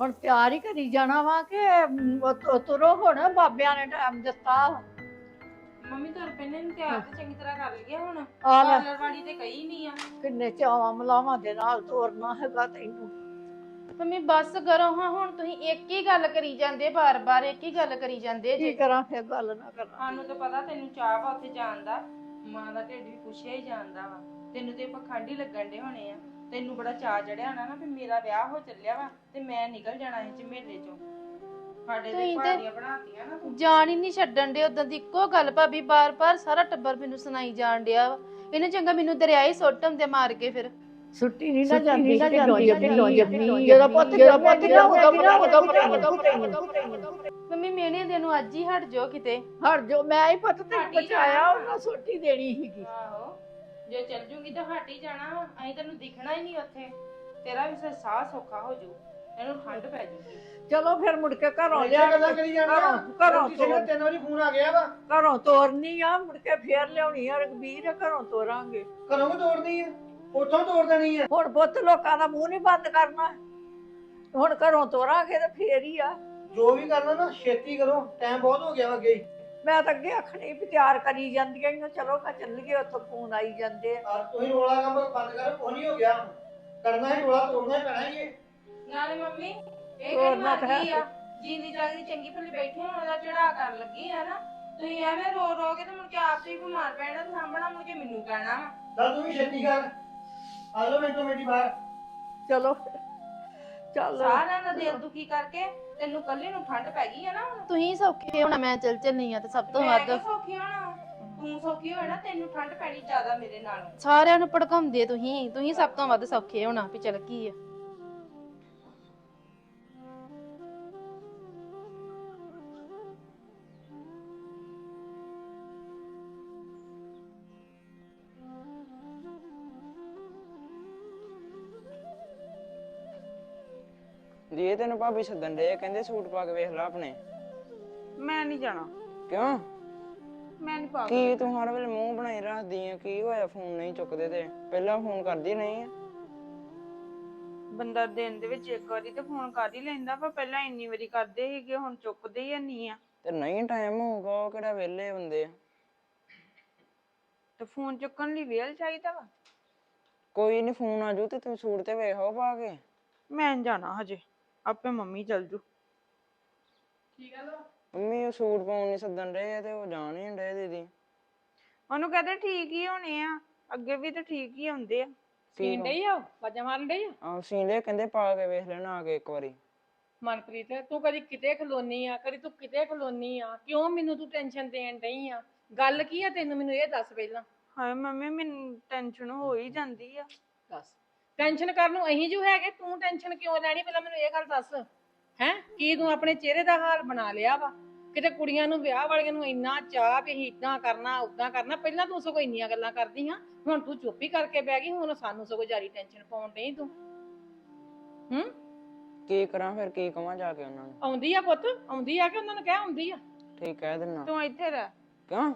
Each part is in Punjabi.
ਹੁਣ ਤਿਆਰ ਹੀ ਕਰੀ ਜਾਣਾ ਵਾ ਕਿ ਅਮ, ਤੁਰੋ ਹੁਣ ਬਾਬਿਆਂ ਨੇ ਟਾਈਮ ਦਿੱਤਾ। ਮੰਮੀ ਤੁਰ ਪੈਨੇ ਨੂੰ ਤਿਆਰ ਤੇ ਚੰਗੀ ਤਰ੍ਹਾਂ ਕਰ ਲਿਆ ਹੁਣ। ਆ ਲੈ। ਪਾਰਲਰ ਵਾਲੀ ਤੇ ਕਹੀ ਨਹੀਂ ਆ। ਕਿੰਨੇ ਚਾਵਾਂ ਮਲਾਵਾਂ ਦੇ ਨਾਲ ਤੋਰਨਾ ਹੈਗਾ ਤੈਨੂੰ। ਮੰਮੀ ਬੱਸ ਕਰੋ ਹਾਂ ਹੁਣ ਤੁਸੀਂ ਇੱਕ ਹੀ ਗੱਲ ਕਰੀ ਜਾਂਦੇ ਬਾਰ-ਬਾਰ ਇੱਕ ਹੀ ਗੱਲ ਕਰੀ ਜਾਂਦੇ ਕੀ ਜੇ। ਕਰਾਂ ਫੇਰ ਗੱਲ ਨਾ ਕਰਾਂ। ਸਾਨੂੰ ਤਾਂ ਪਤਾ ਤੈਨੂੰ ਚਾਹ ਵਾ ਉੱਥੇ ਜਾਣ ਦਾ। ਮਾਂ ਦਾ ਢਿੱਡ ਵੀ ਪੁੱਛਿਆ ਹੀ ਜਾਂਦਾ ਵਾ। ਤੈਨੂੰ ਤੇ ਪਖੰਡ ਹੀ ਲੱਗਣ ਦੇ ਹੋਣੇ ਆ। ਤੈਨੂੰ ਬੜਾ ਚਾਹ ਚੜਿਆ ਹੋਣਾ ਨਾ ਵੀ ਮੇਰਾ ਵਿਆਹ ਹੋ ਚੱਲਿਆ ਵਾ ਤੇ ਮੈਂ ਨਿਕਲ ਜਾਣਾ ਇਹ ਝਮੇਲੇ ਚੋਂ। ਸਾਡੇ ਦੇ ਤੁਸੀਂ ਤੇ- ਭਾਰੀਆਂ ਬਣਾਤੀਆਂ ਨਾ ਤੂੰ। ਜਾਣ ਹੀ ਨਹੀਂ ਛੱਡਣ ਦੇ ਉਦੋਂ ਦੀ ਇੱਕੋ ਗੱਲ ਭਾਬੀ ਬਾਰ-ਬਾਰ ਸਾਰਾ ਟੱਬਰ ਮੈਨੂੰ ਸੁਣਾਈ ਜਾਣ ਡਿਆ ਵਾ। ਇਹਨੇ ਚੰਗਾ ਮੈਨੂੰ ਦਰਿਆ ਹੀ ਸੁੱਟਮ ਤੇ ਮਾਰ ਕੇ ਫਿਰ। ਛੁੱਟੀ ਨਹੀਂ ਨਾ ਜਾਂਦੀ ਨੀ ਨਾ ਜਾਂਦੀ, ਜਦੋਂ ਪੁੱਤ ਜਦੋਂ। ਪੁੱਤ ਜਦੋਂ ਪੁੱਤ ਉਦੋਂ ਉਦੋਂ ਮੰਮੀ ਮੇਨੇ ਦੇ ਨੂੰ ਅੱਜ ਹੀ ਹਟ ਜਾਓ ਕਿਤੇ। ਹਟ ਜੋ ਮੈਂ ਹੀ ਪੁੱਤ ਤੈਨੂੰ ਸਾਡੀ ਬਚਾਇਆ। ਉਹਨਾਂ ਛੁੱਟੀ ਦੇਣੀ ਸੀਗੀ। ਆਹੋ। ਜੇ ਚੱਲ ਜੂਗੀ ਤਾਂ ਹਟ ਹੀ ਜਾਣਾ ਵਾ ਅਸੀਂ ਤੈਨੂੰ ਦਿਖਣਾ ਹੀ ਨਹੀਂ ਉੱਥੇ। ਤੇਰਾ ਵੀ ਫਿਰ ਸਾਹ ਸੌਖਾ ਹੋ ਜੂ ਇਹਨੂੰ ਠੰਡ ਪੈ ਜੂਗੀ। ਚਲੋ ਫਿਰ ਮੁੜ ਕੇ ਘਰੋਂ ਲਿਆ ਗੱਲਾਂ ਕਰੀ ਜਾਣਾ ਘਰੋਂ ਘਰੋਂ ਦਾ ਤੋਰ। ਤਿੰਨ ਵਾਰੀ ਫੋਨ ਆ ਗਿਆ ਵਾ। ਘਰੋਂ ਤੋਰਨੀ ਆ ਮੁੜ ਕੇ ਫੇਰ ਲਿਆਉਣੀ ਆ ਰਘਬੀਰ ਘਰੋਂ ਤੋਰਾਂਗੇ। ਘਰੋਂ ਵੀ ਤੋੜਨੀ ਆ ਉੱਥੋਂ ਤੋੜ ਦੇਣੀ ਆ। ਹੁਣ ਪੁੱਤ ਲੋਕਾਂ ਦਾ ਮੂੰਹ ਨਹੀਂ ਬੰਦ ਕਰਨਾ। ਹੁਣ ਘਰੋਂ ਤੋਰਾਂਗੇ ਤੇ ਫੇਰ ਹੀ ਆ। ਜੋ ਵੀ ਕਰਨਾ ਨਾ ਛੇਤੀ ਕਰੋ ਟਾਈਮ ਬਹੁਤ ਹੋ ਗਿਆ ਵਾ ਅੱਗੇ ਹੀ। ਮੈਂ ਤਾਂ ਅੱਗੇ ਆਖਣੀ ਵੀ ਤਿਆਰ ਕਰੀ ਜਾਂਦੀਆਂ ਓ, ਚਲੋ ਕਾ ਚੱਲ ਗਏ ਉੱਥੋਂ ਫੋਨ ਆਈ ਜਾਂਦੇ ਆ। ਆ ਤੁਸੀਂ ਰੋਲਾ ਕੰਮ ਬੰਦ ਕਰੋ ਕੋਈ ਨਹੀਂ ਹੋ ਗਿਆ। ਕਰਨਾ ਹੈ ਰੋਲਾ ਤੋੜਨਾ ਹੀ ਪੈਣਾ ਹੀ ਨਾਲੇ ਮੰਮੀ ਇਹ ਹੋਰ ਕਿਹੜੀ ਨਾ ਆ? ਜਿੰਦੀ ਜਾਗਦੀ ਚੰਗੀ ਭਲੀ ਬੈਠੀ ਹੁਣ ਉਹਦਾ ਚੜਾ ਕਰਨ ਲੱਗੀ ਆ ਨਾ। ਤੁਸੀਂ ਐਵੇਂ ਰੋ ਰੋ ਕੇ ਤੇ ਮੁੜ ਕੇ ਆਪ ਤੇ ਹੀ ਬਿਮਾਰ ਪੈਣਾ ਤੇ ਸਾਂਭਣਾ ਮੁੜ ਕੇ ਮੈਨੂੰ ਕਹਿਣਾ ਵਾ। ਚੱਲ ਤੂੰ ਵੀ ਛੇਤੀ ਕਰ। ਆ ਲਓ ਮਿੰਟੋ ਮਿੰਟੀ ਬਾਹਰ। ਚਲੋ। ਚੱਲ। ਸਾਰਿਆਂ ਦਾ ਦਿਲ ਦੁਖੀ ਕਰਕੇ ਤੈਨੂੰ ਕੱਲੇ ਨੂੰ ਠੰਡ ਪੈ ਗਈ ਆ ਨਾ ਹੁਣ। ਤੁਸੀਂ ਸੌਖੇ ਹੋਣਾ ਮੈਂ ਚੱਲ ਚੱਲਨੀ ਆ ਤੇ ਸਭ ਤੋਂ ਮੈਂ ਵੱਧ। ਕਿਉਂ ਸੌਖੀ ਹੋਣਾ? ਤੂੰ ਸੌਖੀ ਹੋਏ ਨਾ ਤੈਨੂੰ ਠੰਡ ਪੈਣੀ ਜ਼ਿਆਦਾ ਮੇਰੇ ਨਾਲੋਂ। ਸਾਰਿਆਂ ਨੂੰ ਭੜਕਾਉਂਦੇ ਤੁਸੀਂ। ਤੁਸੀਂ ਸਭ ਤੋਂ ਵੱਧ ਸੌਖੇ ਹੋਣਾ ਵੀ ਚੱਲ ਕੀ ਆ। ਇਹ ਤੈਨੂੰ ਭਾਬੀ ਸੱਦਣ ਦੇ ਕਹਿੰਦੇ ਸੂਟ ਪਾ ਕੇ ਵੇਖ ਲੈ ਆਪਣੇ। ਮੈਂ ਨਹੀਂ ਜਾਣਾ। ਕਿਉਂ? ਮੈਂ ਨਹੀਂ ਪਾ ਕੀ ਤੂੰ ਹਰ ਵੇਲੇ ਮੂੰਹ ਬਣਾਈ ਰੱਖਦੀ ਆ ਕੀ ਹੋਇਆ ਫੋਨ ਨਹੀਂ ਚੁੱਕਦੇ ਤੇ? ਪਹਿਲਾਂ ਫੋਨ ਕਰਦੀ ਨਹੀਂ ਆ। ਬੰਦਾ ਦਿਨ ਦੇ ਵਿੱਚ ਇੱਕ ਵਾਰੀ ਤੇ ਫੋਨ ਕਰ ਹੀ ਲੈਂਦਾ ਪਰ ਪਹਿਲਾਂ ਇੰਨੀ ਵਾਰੀ ਕਰਦੇ ਸੀਗੇ ਹੁਣ ਚੁੱਕਦੇ ਹੀ ਨਹੀਂ ਆ। ਤੇ ਨਹੀਂ ਟਾਈਮ ਹੋਊਗਾ ਉਹ ਕਿਹੜਾ ਵਿਹਲੇ ਬੰਦੇ ਆ। ਤੇ ਫੋਨ ਚੁੱਕਣ ਲਈ ਵੇਲ ਚਾਹੀਦਾ ਵਾ? ਕੋਈ ਨਹੀਂ ਫੋਨ ਆ ਜੂ ਤੇ ਤੂੰ ਸੂਟ ਤੇ ਵੇਖੋ ਪਾ ਕੇ। ਮੈਂ ਨੀ ਜਾਣਾ ਹਜੇ। ਆਪੇ ਮੰਮੀ ਚੱਲ ਜੂ। ਮੰਮੀ ਉਹ ਸੂਟ ਪਾਉਣ ਨਹੀਂ ਸੱਦਣ ਰਹੇ ਆ ਤੇ ਉਹ ਜਾਣ ਹੀ ਨੀ ਡੇ ਦੀਦੀ। ਉਹਨੂੰ ਕਹਦੇ ਠੀਕ ਹੀ ਹੋਣੇ ਆ ਅੱਗੇ ਵੀ ਤਾਂ ਠੀਕ ਹੀ ਹੁੰਦੇ ਆ। ਸੀਨ ਡਈ ਆ ਵਾਜਾਂ ਮਾਰਨ ਡਈ ਆ? ਆ ਸੀਨ ਕਹਿੰਦੇ ਪਾ ਕੇ ਵੇਖ ਲੈਣਾ ਆ ਕੇ ਇੱਕ ਵਾਰੀ। ਮਨਪ੍ਰੀਤ ਤੂੰ ਕਦੀ ਕਿਤੇ ਖਲੋਨੀ ਆ? ਕਦੀ ਤੂੰ ਕਿਤੇ ਖਲੋਨੀ ਆ? ਕਿਉਂ ਮੈਨੂੰ ਤੂੰ ਟੈਨਸ਼ਨ ਦੇਣ ਡਈ ਆ? ਗੱਲ ਕੀ ਆ ਤੈਨੂੰ ਮੈਨੂੰ ਇਹ ਦੱਸ ਪਹਿਲਾਂ? ਹਾਏ ਮੰਮੀ ਮੈਨੂੰ ਟੈਨਸ਼ਨ ਹੋ ਹੀ ਜਾਂਦੀ ਆ। ਦੱਸ। ਟੈਨਸ਼ਨ ਕਰਨ ਨੂੰ ਅਹੀਂ ਜੋ ਹੈਗੇ ਤੂੰ ਟੈਨਸ਼ਨ ਕਿਉਂ ਲੈਣੀ? ਪਹਿਲਾਂ ਮੈਨੂੰ ਇਹ ਗੱਲ ਦੱਸ। ਹੈ? ਕੀ ਤੂੰ ਆਪਣੇ ਚਿਹਰੇ ਦਾ ਹਾਲ ਬਣਾ ਲਿਆ ਵਾ? ਕਿਤੇ ਕੁੜੀਆਂ ਨੂੰ ਵਿਆਹ ਵਾਲੀਆਂ ਨੂੰ ਇੰਨਾ ਚਾਹ ਵੀ ਅਸੀਂ ਇਦਾਂ ਕਰਨਾ ਉਦਾਂ ਕਰਨਾ ਪਹਿਲਾਂ ਤੂੰ ਸਗੋਂ ਇੰਨੀਆਂ ਗੱਲਾਂ ਕਰਦੀ ਹਾਂ ਹੁਣ ਤੂੰ ਚੁੱਪ ਹੀ ਕਰਕੇ ਬਹਿ ਗਈ ਹੁਣ ਸਾਨੂੰ ਸਗੋਂ ਜਾਰੀ ਟੈਨਸ਼ਨ ਪਾਉਣ ਡਈ ਤੂੰ। ਹੂੰ? ਕੀ ਕਰਾਂ ਫਿਰ ਕੀ ਕਵਾਂ ਜਾ ਕੇ ਉਹਨਾਂ ਨੂੰ? ਆਉਂਦੀ ਆ ਪੁੱਤ? ਆਉਂਦੀ ਆ ਕਿ ਉਹਨਾਂ ਨੂੰ ਕਹਿ ਆਉਂਦੀ ਆ? ਠੀਕ ਕਹਿ ਦਿੰਨਾ। ਤੂੰ ਇੱਥੇ ਰਹਿ। ਕਿਉਂ?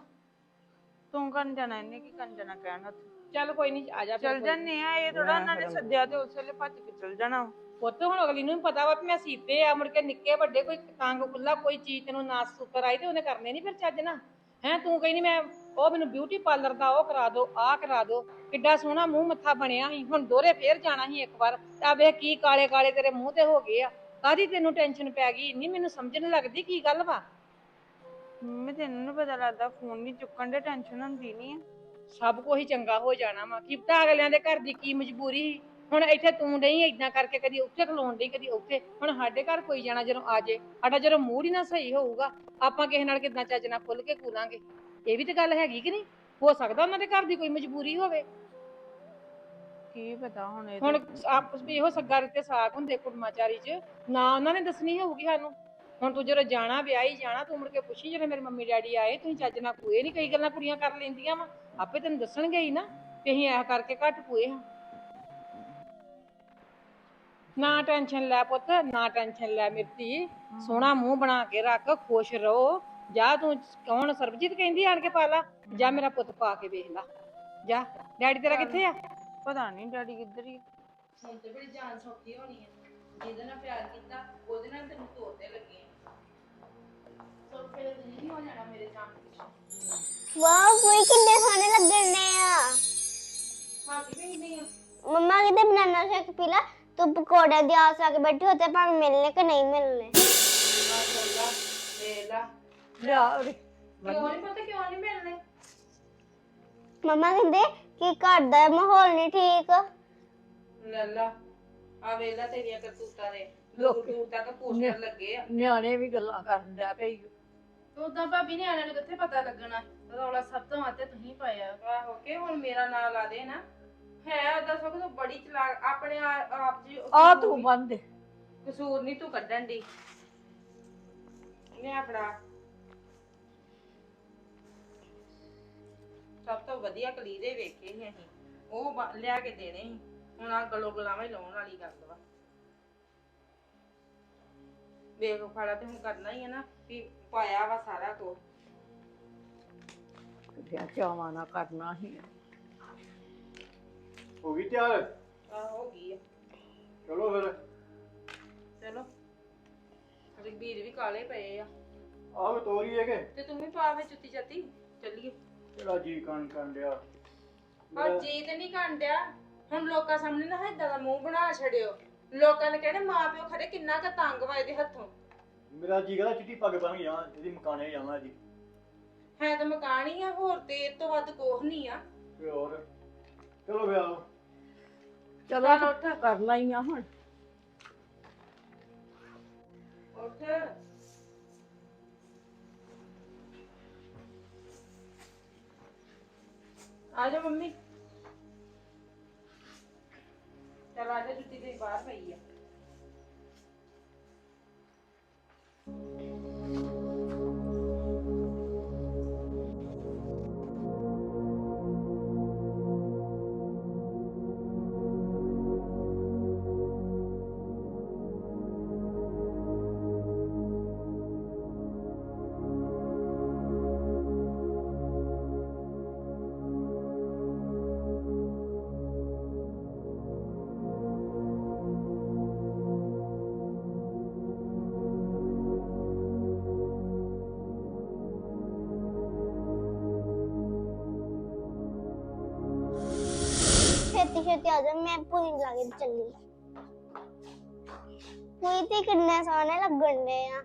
ਤੂੰ ਕਰਨ ਜਾਣਾ ਇਹਨੇ ਕੀ ਕਰਨ ਜਾਣਾ ਕਹਿਣਾ ਚੱਲ ਕੋਈ ਨਹੀਂ ਆ ਜਾ ਫਿਰ ਚੱਲ ਕੋਈ ਨੀ। ਜੰਨੇ ਆ ਇਹ ਥੋੜਾ ਉਹਨਾਂ ਨੇ ਸੱਦਿਆ ਤੇ ਉਸ ਵੇਲੇ ਭੱਜ ਕੇ ਚੱਲ ਜਾਣਾ। ਪੁੱਤ ਹੁਣ ਅਗਲੀ ਨੂੰ ਵੀ ਪਤਾ ਵਾ ਵੀ ਮੈਂ ਸੀਤੇ ਆ ਮੁੜ ਕੇ ਨਿੱਕੇ ਵੱਡੇ ਕੋਈ ਟੰਗ ਖੁੱਲਾ ਕੋਈ ਚੀਜ਼ ਤੈਨੂੰ ਨਾ ਸੁਕਰ ਆਈ ਤੇ ਉਹਨੇ ਕਰਨੇ ਨਹੀਂ ਫਿਰ ਚੱਜ ਨਾ ਹੈ ਤੂੰ ਕਹਿੰਦੀ ਮੈਂ ਉਹ ਮੈਨੂੰ ਬਿਊਟੀ ਪਾਰਲਰ ਦਾ ਉਹ ਕਰਾ ਦੋ ਆਹ ਕਰਾ ਦੋ ਕਿੱਡਾ ਸੋਹਣਾ ਮੂੰਹ ਮੱਥਾ ਬਣਿਆ ਸੀ ਹੁਣ ਦੋਰੇ ਫੇਰ ਜਾਣਾ ਸੀ ਇੱਕ ਵਾਰ। ਆ ਵੇਖ ਕੀ ਕਾਲੇ ਕਾਲੇ ਤੇਰੇ ਮੂੰਹ ਤੇ ਹੋ ਗਏ ਆ। ਕਾਦੀ ਤੈਨੂੰ ਟੈਨਸ਼ਨ ਪੈ ਗਈ? ਨਹੀਂ ਮੈਨੂੰ ਸਮਝ ਨਹੀਂ ਲੱਗਦੀ ਕੀ ਗੱਲ ਵਾ। ਮੰਮੀ ਤੈਨੂੰ ਨੀ ਪਤਾ ਲੱਗਦਾ ਫੋਨ ਨਹੀਂ ਚੁੱਕਣ ਦੇ ਟੈਨਸ਼ਨ ਹੁੰਦੀ ਨਹੀਂ ਆ। ਸਭ ਕੁਝ ਹੀ ਚੰਗਾ ਹੋ ਜਾਣਾ ਵਾ। ਕੀ ਪਤਾ ਅਗਲਿਆਂ ਦੇ ਘਰ ਦੀ ਕੀ ਮਜਬੂਰੀ? ਸੀ ਹੁਣ ਇੱਥੇ ਤੂੰ ਨਹੀਂ ਇਦਾਂ ਕਰਕੇ ਕਦੀ ਉੱਥੇ ਖਲੋਣ ਡਈ ਕਦੀ ਉੱਥੇ। ਹੁਣ ਸਾਡੇ ਘਰ ਕੋਈ ਜਾਣਾ ਜਦੋਂ ਆ ਜੇ ਸਾਡਾ ਜਦੋਂ ਮੂਡ ਹੀ ਨਾ ਸਹੀ ਹੋਊਗਾ ਆਪਾਂ ਕਿਸੇ ਨਾਲ ਕਿਦਾਂ ਚੱਜ ਨਾਲ ਖੁੱਲ ਕੇ ਕੂਲਾਂਗੇ ਇਹ ਵੀ ਤਾਂ ਗੱਲ ਹੈਗੀ ਕਿ ਨਹੀਂ? ਹੋ ਸਕਦਾ ਉਹਨਾਂ ਦੇ ਘਰ ਦੀ ਕੋਈ ਮਜਬੂਰੀ ਹੋਵੇ। ਕੀ ਪਤਾ ਹੁਣ ਇਹ ਹੁਣ ਆਪਸ ਵਿੱਚ ਇਹੋ ਸੱਗਾ ਰਿੱਤੇ ਸਾਕ ਹੁੰਦੇ ਕੁੜਮਾਚਾਰੀ 'ਚ। ਨਾ ਉਹਨਾਂ ਨੇ ਦੱਸਣੀ ਹੋਊਗੀ ਸਾਨੂੰ। ਹੁਣ ਤੂੰ ਜਦੋਂ ਜਾਣਾ ਵਿਆਹੀ ਜਾਣਾ ਤੂੰ ਮੁੜ ਕੇ ਪੁੱਛੀ ਜਦੋਂ ਮੇਰੇ ਮੰਮੀ ਡੈਡੀ ਆਏ ਤੁਸੀਂ ਚੱਜ ਨਾਲ ਪੂਏ ਨਹੀਂ ਕਈ ਗੱਲਾਂ ਕੁੜੀਆਂ ਕਰ ਲੈਂਦੀਆਂ ਵਾ। ਆਪੇ ਤੈਨੂੰ ਦੱਸਣਗੇ ਹੀ ਨਾ ਕਿ ਅਸੀਂ ਐ ਕਰਕੇ ਘੱਟ ਪੂਏ ਹਾਂ। ਨਾ ਟੈਨਸ਼ਨ ਲੈ ਪੁੱਤ ਨਾ ਟੈਨਸ਼ਨ ਲੈ ਮਿਰਤੀ। ਸੋਹਣਾ ਮੂੰਹ ਬਣਾ ਕੇ ਰੱਖ ਖੁਸ਼ ਰਹੋ। ਜਾ ਤੂੰ ਕੌਣ ਸਰਬਜੀਤ ਕਹਿੰਦੀ ਆਣ ਕੇ ਪਾ ਲਾ ਜਾ ਮੇਰਾ ਪੁੱਤ ਪਾ ਕੇ ਵੇਖ ਲਾ। ਜਾ ਡੈਡੀ ਤੇਰਾ ਕਿੱਥੇ ਆ? ਪਤਾ ਨਹੀਂ ਡੈਡੀ ਕਿੱਧਰ ਹੀ ਆ। ਹੁਣ ਤੇ ਬੜੀ ਜਾਨ ਸੌਖੀ ਹੋਣੀ ਹੈ ਜਿਹਦੇ ਨਾਲ ਪਿਆਰ ਕੀਤਾ ਉਹਦੇ ਨਾਲ ਤੈਨੂੰ ਤੋੜਦੇ ਲੱਗੇ ਆ। ਸੋ ਫਿਰ ਨਹੀਂ ਹੋ ਜਾਣਾ ਮੇਰੇ ਸਾਹਮਣੇ ਪਿੱਛੇ। ਵਾਹ ਕੋਈ ਕਿੰਨੇ ਸੋਹਣੇ ਲੱਗਣ ਨੇ ਆ। ਮੰਮਾ ਕਿਤੇ ਬਨਾਨਾ ਸ਼ੇਕ ਪੀ ਲਾ ਤੂੰ ਪਕੌੜੇ ਦੀ ਆਸ ਆ ਕੇ ਬੈਠੀ ਹੋਤੇ ਪਰ ਮਿਲਨੇ ਕਿ ਨਹੀਂ ਮਿਲਨੇ ਲਾ ਲਿਆ ਉਰੇ। ਮੰਮਾ ਕਹਿੰਦੇ ਕਿ ਘਰ ਦਾ ਮਾਹੌਲ ਨਹੀਂ ਠੀਕ। ਲੱਲਾ ਆ ਵੇਲਾ ਤੇਰੀਆਂ ਕਰਤੂਤਾਂ ਦੇ। ਲੋਕ- ਦੂਰ ਦੂਰ ਤੱਕ ਪੋਸਟਰ ਲੱਗੇ ਆ। ਨਿਆਣੇ ਵੀ ਗੱਲਾਂ ਕਰਨ ਦਾ ਪਈ ਉਦਾਂ ਭਾਬੀ ਨੇ ਆਣਿਆਂ ਨੂੰ ਕਿੱਥੇ ਪਤਾ ਲੱਗਣਾ? ਰੌਲਾ ਸਭ ਤੋਂ ਆਤੇ ਤੁਸੀਂ ਪਾਇਆ ਆਹੋ ਕਿ ਹੁਣ ਮੇਰਾ ਨਾਂ ਲਾ ਦੇ ਨਾ। ਹੈ ਉਹਦਾ ਸਭ ਤੋਂ ਬੜੀ ਚਲਾਕ ਆਪਣੇ ਆ- ਆਪ ਜੀ ਆ ਤੂੰ ਬੰਦ ਕਸੂਰ ਨਹੀਂ ਤੂੰ ਕੱਢਣ ਦੀ। ਮੈਂ ਫੜਾ। ਸਭ ਤੋਂ ਵਧੀਆ ਕਲੀਰੇ ਵੇਖੇ ਸੀ ਅਸੀਂ। ਉਹ ਬ- ਲਿਆ ਕੇ ਦੇਣੇ ਸੀ। ਹੁਣ ਆ ਗਲੋ ਗਲਾਵੇਂ ਲਾਉਣ ਵਾਲੀ ਗੱਲ ਵਾ। ਵੇਖ ਫੜਾ ਤੇ ਹੁਣ ਕਰਨਾ ਹੀ ਹੈ ਨਾ ਵੀ ਪਾਇਆ ਵਾ ਸਾਰਾ ਕੁਝ ਕਿਤੇ ਚਾਵਾਂ ਨਾ ਕਰਨਾ ਹੀ ਹੋ ਗਈ ਤਿਆਰ? ਆ ਹੋ ਗਈ ਆ। ਚਲੋ ਫਿਰ। ਚਲੋ। ਰਘਬੀਰ ਵੀ ਕਾਲੇ ਪਏ ਆ। ਆਹ ਤੋਰੀ ਹੈ ਕਿ? ਤੇ ਤੂੰ ਵੀ ਪਾ ਫੇ ਚੁੱਤੀ ਚਾਤੀ। ਚੱਲੀਏ। ਤੇਰਾ ਜੀ ਕਾਨ ਕਰਨ ਡਿਆ? ਪਰ ਜੀ ਤੇ ਨਹੀਂ ਕਾਂਡਿਆ ਹੁਣ ਲੋਕਾਂ ਸਾਹਮਣੇ ਨਾ ਏਦਾਂ ਦਾ ਮੂੰਹ ਬਣਾ ਛੜਿਓ ਲੋਕਾਂ ਨੇ ਕਹਿਣਾ ਮਾਂ ਪਿਓ ਖਰੇ ਕਿੰਨਾ ਕ ਤੰਗ ਵਾ ਇਹਦੇ ਹੱਥੋਂ। ਮੇਰਾ ਜੀ ਕਹਿੰਦਾ ਚਿੱਟੀ ਪੱਗ ਬੰਨ ਜਾਵਾਂ ਇਹਦੀ ਮਕਾਨੇ ਜਾਵਾਂ ਜੀ। ਹੈ ਤਾਂ ਮਕਾਨ ਹੀ ਆ ਹੋਰ ਤੇ ਇਹ ਤੋਂ ਵੱਧ ਕੋਹ ਨਹੀਂ ਆ। ਤੇ ਹੋਰ? ਚਲੋ ਫਿਰ ਆਓ। ਚਲੋ ਉੱਠ। ਕਰਨਾ ਹੀ ਆ ਹੁਣ। ਉੱਠ। ਆ ਜਾ ਮੰਮੀ। ਚਲ ਆ ਜਾ ਜੁੱਤੀ ਤੇ ਬਾਹਰ ਪਈ ਆ। ਛੇਤੀ ਛੇਤੀ ਆ ਜਾ ਮੈਂ ਪੂਰੀ ਲਾ ਕੇ ਚੱਲੀ ਪੂਰੀ ਤੇ ਕਿੰਨੇ ਸੋਹਣੇ ਲੱਗਣ ਦੇ ਆ।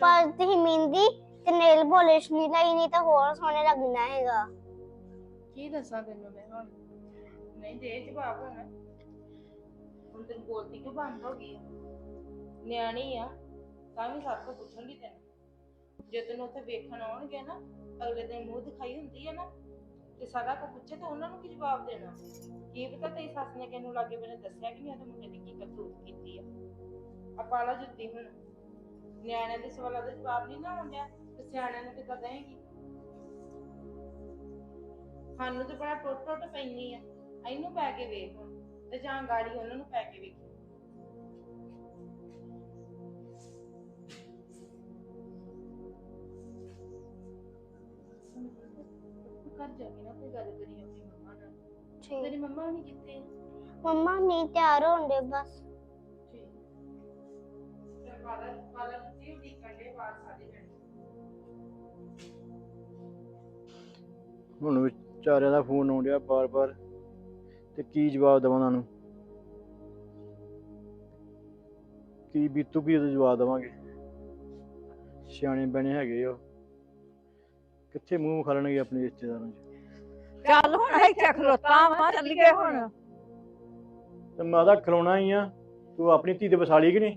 ਪਰ ਤੁਸੀਂ ਮਹਿੰਦੀ ਤੇ ਨੇਲ ਪੋਲਿਸ਼ ਨਹੀਂ ਲਾਈ, ਨਹੀਂ ਤਾਂ ਹੋਰ ਸੋਹਣੇ ਲੱਗਣਾ ਹੈਗਾ। ਕੀ ਦੱਸਾਂ ਤੈਨੂੰ ਮੈਂ ਹੁਣ? ਨਹੀਂ, ਦੇ ਜਵਾਬ ਹੁਣ। ਹੁਣ ਤੈਨੂੰ ਬੋਲਦੀ ਕਿਉਂ ਬੰਦ ਹੋ ਗਈ ਆ? ਨਿਆਣੀ ਆ, ਤਾਂ ਵੀ ਸਭ ਕੁਝ ਪੁੱਛਣਗੀ ਤੈਨੂੰ। ਜੇ ਤੈਨੂੰ ਉੱਥੇ ਵੇਖਣ ਆਉਣਗੇ ਨਾ, ਅਗਲੇ ਦਿਨ ਮੂੰਹ ਦਿਖਾਈ ਹੁੰਦੀ ਹੈ ਨਾ ਤੇ ਸਾਰਾ ਕੁਝ ਪੁੱਛੇ ਤਾਂ ਉਹਨਾਂ ਨੂੰ ਕੀ ਜਵਾਬ ਦੇਣਾ? ਕੀ ਪਤਾ ਤੇਰੀ ਸੱਸ ਨੇ ਕਿਹਨੂੰ ਲਾਗੇ ਮੈਨੇ ਦੱਸਿਆ ਕਿ ਨਹੀਂ, ਉਹਦੇ ਮੁੰਡੇ ਨੇ ਕੀ ਕਰਤੂਤ ਕੀਤੀ ਆ? ਆਪਾਂ ਲਾ ਜੁੱਤੀ ਹੁਣ। ਨਿਆਣਿਆਂ ਦੇ ਸਵਾਲਾਂ ਦਾ ਜਵਾਬ ਨਹੀਂ ਨਾ ਆਉਂਦਾ, ਤੇ ਸਿਆਣਿਆਂ ਨੂੰ ਕਿੱਦਾਂ ਦੇਂਗੀ ਸਾਨੂੰ ਤੇ ਬੜਾ ਟੁੱਟ ਟੁੱਟ ਪੈਣੀ ਆ। ਇਹਨੂੰ ਪੈ ਕੇ ਵੇਖ ਹੁਣ, ਤੇ ਜਾਂ ਗਾੜੀ ਉਹਨਾਂ ਨੂੰ ਪੈ ਕੇ ਵੇਖ। ਘਰ ਜਾ ਕੇ ਨਾ ਕੋਈ ਗੱਲ ਕਰੀ ਆਪਣੀ ਮੰਮਾ ਨਾਲ। ਠੀਕ। ਤੇਰੀ ਮੰਮਾ ਨਹੀਂ ਕਿੱਥੇ ਮੰਮਾ ਨਹੀਂ ਤਿਆਰ ਹੋਣ ਦੇ ਬਸ। ਕੰਡੇ ਬਾਹਰ ਸਾਰੇ ਜਣੇ ਹੁਣ ਵਿਚਾਰਿਆਂ ਦਾ ਫੋਨ ਆਉਂਦਿਆ ਬਾਰ-ਬਾਰ ਤੇ ਕੀ ਜਵਾਬ ਦੇਵਾਂ ਉਹਨਾਂ ਨੂੰ? ਕੀ ਬੀਤੂ ਕੀ ਉਹਦਾ ਜਵਾਬ ਦੇਵਾਂਗੇ? ਸਿਆਣੇ ਬਣੇ ਹੈਗੇ ਉਹ। ਕਿੱਥੇ ਮੂੰਹ ਖਲਣਗੇ ਆਪਣੇ ਰਿਸ਼ਤੇਦਾਰਾਂ 'ਚ? ਚੱਲ ਹੁਣ ਇੱਥੇ ਖਲੋਤਾ ਵਾ ਚੱਲੀਏ ਹੁਣ। ਤੇ ਮੈਂ ਤਾਂ ਖਲੋਣਾ ਹੀ ਆ। ਤੂੰ ਆਪਣੀ ਧੀ ਤੇ ਵਸਾਲੀ ਕਿ ਨਹੀਂ?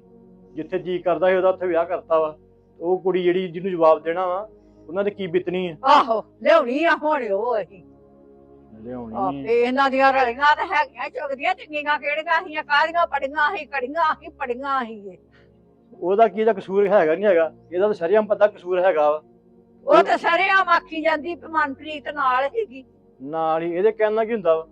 ਜਿੱਥੇ ਜੀ ਕਰਦਾ ਸੀ ਉਹਦਾ ਉੱਥੇ ਵਿਆਹ ਕਰਤਾ ਵਾ। ਉਹ ਕੁੜੀ ਜਿਹੜੀ ਜਿਹਨੂੰ ਜਵਾਬ ਦੇਣਾ ਵਾ ਉਹਨਾਂ ਤੇ ਕੀ ਬਿਤਨੀ ਆ? ਆਹੋ ਲਿਆਉਣੀ ਆ ਹੁਣ ਉਹ ਅਸੀਂ। ਲਿਆਉਣੀ ਆਪੇ ਇਹਨਾਂ ਦੀਆਂ ਰਲੀਆਂ ਤਾਂ ਹੈਗੀਆਂ ਚੁਗਦੀਆਂ ਚੰਗੀਆਂ ਕਿਹੜੀਆਂ ਸੀਆਂ ਕਾਹਦੀਆਂ ਪੜੀਆਂ ਸੀ ਕੜੀਆਂ ਸੀ ਪੜੀਆਂ ਸੀ ਇਹ। ਉਹਦਾ ਕੀ ਦਾ ਕਸੂਰ ਹੈਗਾ ਨਹੀਂ ਹੈਗਾ? ਇਹਦਾ ਤਾਂ ਸ਼ਰਿਆਮ ਪਤਾ ਕਸੂਰ ਹੈਗਾ ਵਾ। ਉਹ ਤੇ ਸਰੇਆਮ ਆਖੀ ਜਾਂਦੀ ਵੀ ਮਨਪ੍ਰੀਤ ਨਾਲ ਹੈਗੀ। ਨਾਲ ਹੀ ਇਹਦੇ ਕਹਿਣ ਕੀ ਹੁੰਦਾ ਵਾ?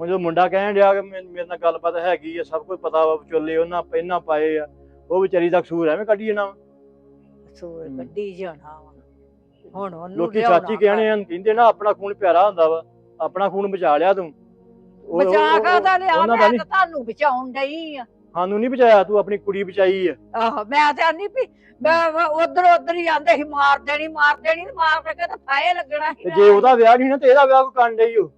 ਹੁਣ ਜਦੋਂ ਮੁੰਡਾ ਕਹਿਣ ਡਿਆ ਕਿ ਮੇ- ਮੇਰੇ ਨਾਲ ਗੱਲਬਾਤ ਹੈਗੀ ਆ ਸਭ ਕੁਝ ਪਤਾ ਵਾ ਵਿਚੋਲੇ ਉਹਨਾਂ ਪਹਿਨਾ ਪਾਏ ਆ ਉਹ ਵਿਚਾਰੀ ਦਾ ਕਸੂਰ ਐਵੇਂ ਕੱਢੀ ਜਾਣਾ ਵਾ। ਸੂਰ ਹਮ। ਕੱਢੀ ਜਾਣਾ ਵਾ। ਹੁਣ ਉਹਨੂੰ ਲੋਕੀ ਲਿਆਉਣਾ ਕਹਿਣੇ ਆ ਕਹਿੰਦੇ ਨਾ ਆਪਣਾ ਖੂਨ ਪਿਆਰਾ ਹੁੰਦਾ ਵਾ ਆਪਣਾ ਖੂਨ ਬਚਾ ਲਿਆ ਤੂੰ। ਉਹ- ਬਚਾ ਉਹ- ਕੇ ਉਹਦਾ ਲਿਆ? ਉਹਨਾਂ ਮੈਂ ਤਾਂ ਤੁਹਾਨੂੰ ਬਚਾਉਣ ਡਈ ਆ। ਸਾਨੂੰ ਨਹੀਂ ਬਚਾਇਆ ਤੂੰ ਆਪਣੀ ਕੁੜੀ ਬਚਾਈ ਆ। ਆਹੋ ਮੈਂ ਤੇ ਆਨੀ ਵੀ ਉਧਰ ਉਧਰ ਹੀ ਆਂਦੇ ਸੀ ਮਾਰ ਦੇਣੀ ਮਾਰ ਦੇਣੀ ਮਾਰ ਕੇ ਤਾਂ ਫਾਇ ਲੱਗਣਾ ਸੀ ਜੇ ਉਹਦਾ ਵਿਆਹ ਨਹੀਂ ਨਾ ਤੇ ਇਹਦਾ ਵਿਆਹ ਕੋ ਕਰਨ ਡਈ ਓ?